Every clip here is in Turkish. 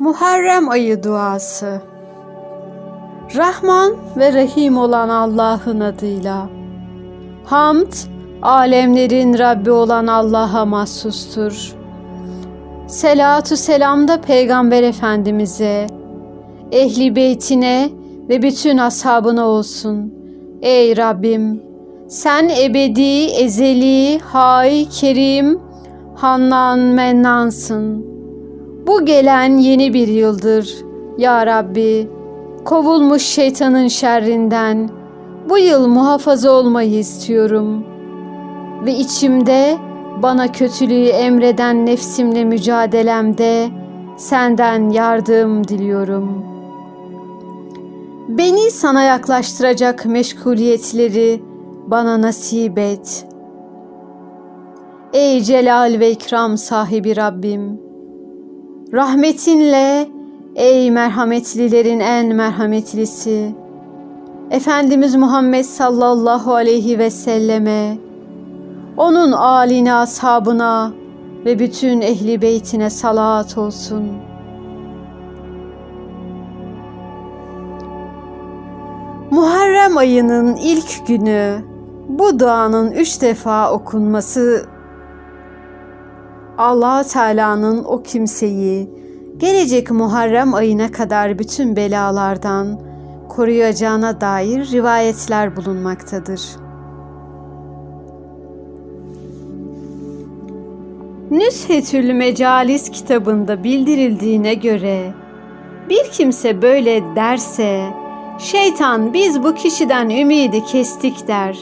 Muharrem ayı duası. Rahman ve Rahim olan Allah'ın adıyla. Hamd, alemlerin Rabbi olan Allah'a mahsustur. Selatü selam da Peygamber Efendimiz'e, ehli beytine ve bütün ashabına olsun. Ey Rabbim, sen ebedi, ezeli, hay, kerim, hannan, mennansın. Bu gelen yeni bir yıldır. Ya Rabbi, kovulmuş şeytanın şerrinden bu yıl muhafaza olmayı istiyorum. Ve içimde bana kötülüğü emreden nefsimle mücadelemde senden yardım diliyorum. Beni sana yaklaştıracak meşguliyetleri bana nasip et. Ey celal ve ikram sahibi Rabbim! Rahmetinle ey merhametlilerin en merhametlisi Efendimiz Muhammed sallallahu aleyhi ve selleme onun aline ashabına ve bütün ehli beytine salat olsun. Muharrem ayının ilk günü bu duanın üç defa okunması allah Teala'nın o kimseyi gelecek Muharrem ayına kadar bütün belalardan koruyacağına dair rivayetler bulunmaktadır. Nüshetül Mecalis kitabında bildirildiğine göre bir kimse böyle derse şeytan biz bu kişiden ümidi kestik der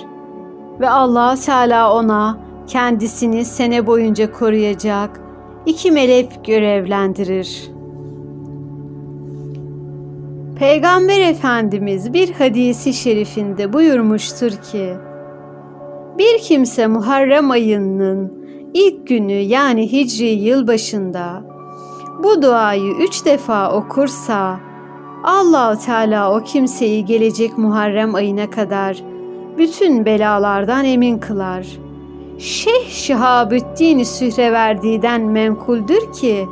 ve Allah Teala ona kendisini sene boyunca koruyacak iki melek görevlendirir. Peygamber Efendimiz bir hadisi şerifinde buyurmuştur ki, bir kimse Muharrem ayının ilk günü yani Hicri yılbaşında bu duayı üç defa okursa allah Teala o kimseyi gelecek Muharrem ayına kadar bütün belalardan emin kılar.'' Şeyh Şihabüddin Sühreverdi'den menkuldür ki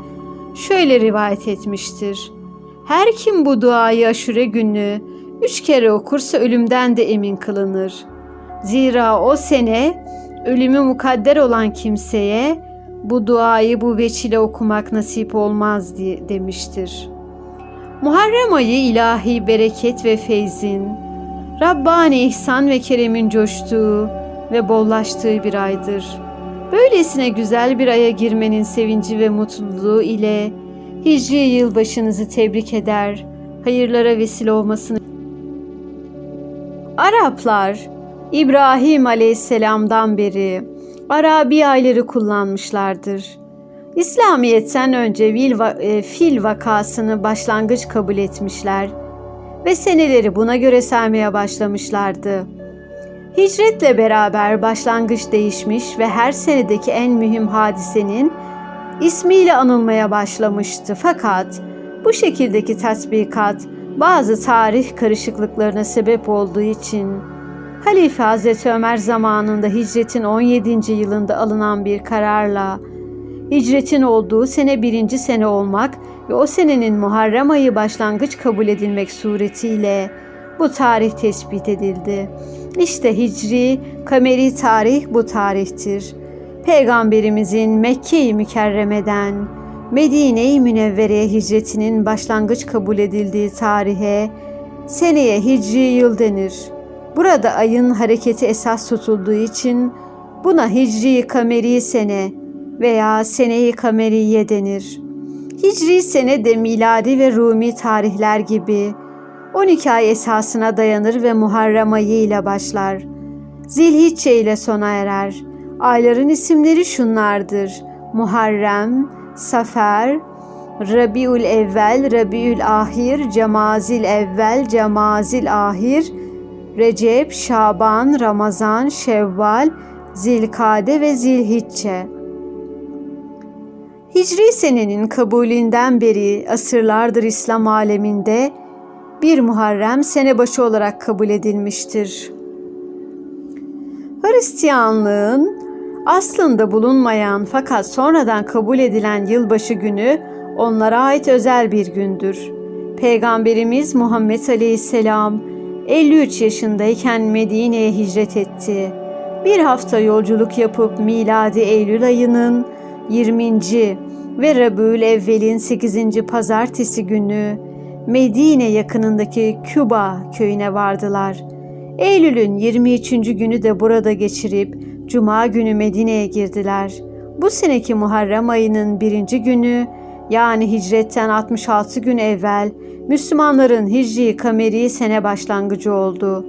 şöyle rivayet etmiştir. Her kim bu duayı aşure günü üç kere okursa ölümden de emin kılınır. Zira o sene ölümü mukadder olan kimseye bu duayı bu veçile okumak nasip olmaz diye demiştir. Muharrem ayı ilahi bereket ve feyzin, Rabbani ihsan ve keremin coştuğu, ve bollaştığı bir aydır. Böylesine güzel bir aya girmenin sevinci ve mutluluğu ile Hicri yılbaşınızı tebrik eder, hayırlara vesile olmasını Araplar İbrahim Aleyhisselam'dan beri Arabi ayları kullanmışlardır. İslamiyet'ten önce e, fil vakasını başlangıç kabul etmişler ve seneleri buna göre saymaya başlamışlardı. Hicretle beraber başlangıç değişmiş ve her senedeki en mühim hadisenin ismiyle anılmaya başlamıştı. Fakat bu şekildeki tatbikat bazı tarih karışıklıklarına sebep olduğu için Halife Hazreti Ömer zamanında hicretin 17. yılında alınan bir kararla hicretin olduğu sene birinci sene olmak ve o senenin Muharrem ayı başlangıç kabul edilmek suretiyle bu tarih tespit edildi. İşte Hicri, kameri tarih bu tarihtir. Peygamberimizin Mekke-i Mükerreme'den Medine-i Münevvere'ye hicretinin başlangıç kabul edildiği tarihe seneye Hicri yıl denir. Burada ayın hareketi esas tutulduğu için buna Hicri kameri sene veya sene-i kameriye denir. Hicri sene de miladi ve Rumi tarihler gibi 12 ay esasına dayanır ve Muharrem ayı ile başlar. Zilhicce ile sona erer. Ayların isimleri şunlardır. Muharrem, Safer, Rabiül Evvel, Rabiül Ahir, Cemazil Evvel, Cemazil Ahir, Recep, Şaban, Ramazan, Şevval, Zilkade ve Zilhicce. Hicri senenin kabulünden beri asırlardır İslam aleminde bir Muharrem sene başı olarak kabul edilmiştir. Hristiyanlığın aslında bulunmayan fakat sonradan kabul edilen yılbaşı günü onlara ait özel bir gündür. Peygamberimiz Muhammed Aleyhisselam 53 yaşındayken Medine'ye hicret etti. Bir hafta yolculuk yapıp miladi Eylül ayının 20. ve Rabiül Evvel'in 8. pazartesi günü Medine yakınındaki Küba köyüne vardılar. Eylül'ün 23. günü de burada geçirip Cuma günü Medine'ye girdiler. Bu seneki Muharrem ayının birinci günü yani hicretten 66 gün evvel Müslümanların Hicri Kameri sene başlangıcı oldu.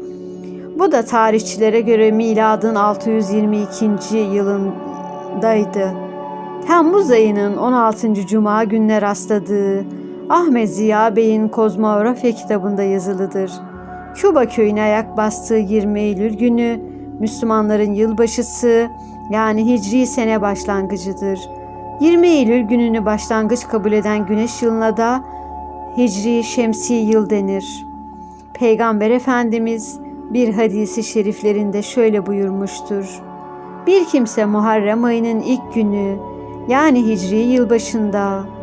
Bu da tarihçilere göre miladın 622. yılındaydı. Temmuz ayının 16. Cuma gününe rastladığı Ahmet Ziya Bey'in Kozmografya kitabında yazılıdır. Küba köyüne ayak bastığı 20 Eylül günü Müslümanların yılbaşısı yani Hicri sene başlangıcıdır. 20 Eylül gününü başlangıç kabul eden güneş yılına da Hicri Şemsi yıl denir. Peygamber Efendimiz bir hadisi şeriflerinde şöyle buyurmuştur. Bir kimse Muharrem ayının ilk günü yani Hicri yılbaşında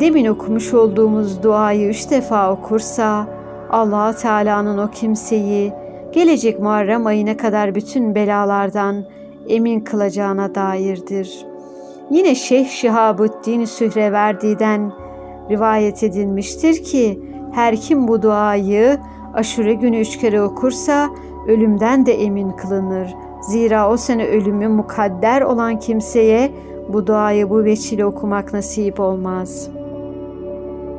demin okumuş olduğumuz duayı üç defa okursa allah Teala'nın o kimseyi gelecek Muharrem ayına kadar bütün belalardan emin kılacağına dairdir. Yine Şeyh Şihabuddin Sühreverdi'den rivayet edilmiştir ki her kim bu duayı aşure günü üç kere okursa ölümden de emin kılınır. Zira o sene ölümü mukadder olan kimseye bu duayı bu veçile okumak nasip olmaz.''